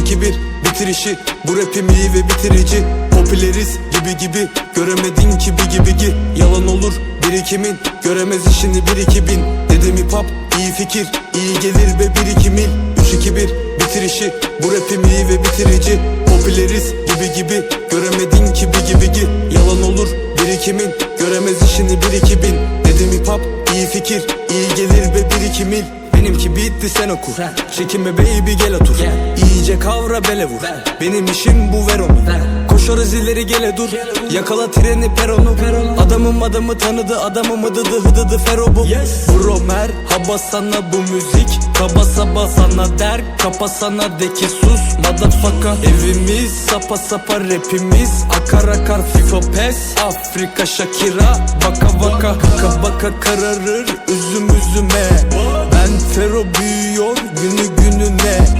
2-1 bitirişi Bu rapim iyi ve bitirici. Popüleriz gibi gibi. Göremedin ki bir gibi ki Yalan olur birikimin. Göremez işini bir iki bin. Dedim hip hop iyi fikir. İyi gelir ve bir iki mil. 3-2-1 bitirişi Bu rapim iyi ve bitirici. Popüleriz gibi gibi. Göremedin ki bir gibi ki Yalan olur birikimin. Göremez işini bir iki bin. Dedim hip hop iyi fikir. İyi gelir ve bir iki mil. Benimki bitti sen oku. Çekinme baby gel otur İyice kavra bele vur. Benim işim bu ver onu. Koşarız ileri gele dur. Yakala treni peronu Adamım adamı tanıdı adamım ıdıdı hıdıdı fero bu. Bro merhaba sana bu müzik. Kaba saba sana der Kapa sana de ki sus Motherfucker. Evimiz sapa sapa rapimiz Akar akar. FIFA pes Afrika Shakira Baka baka. Baka baka kararır Üzüm üzüme. Ben fero büyüyor günü gününe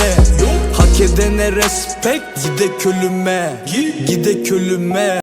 körüne Hak edene respect gide kölüme. Gide kölüme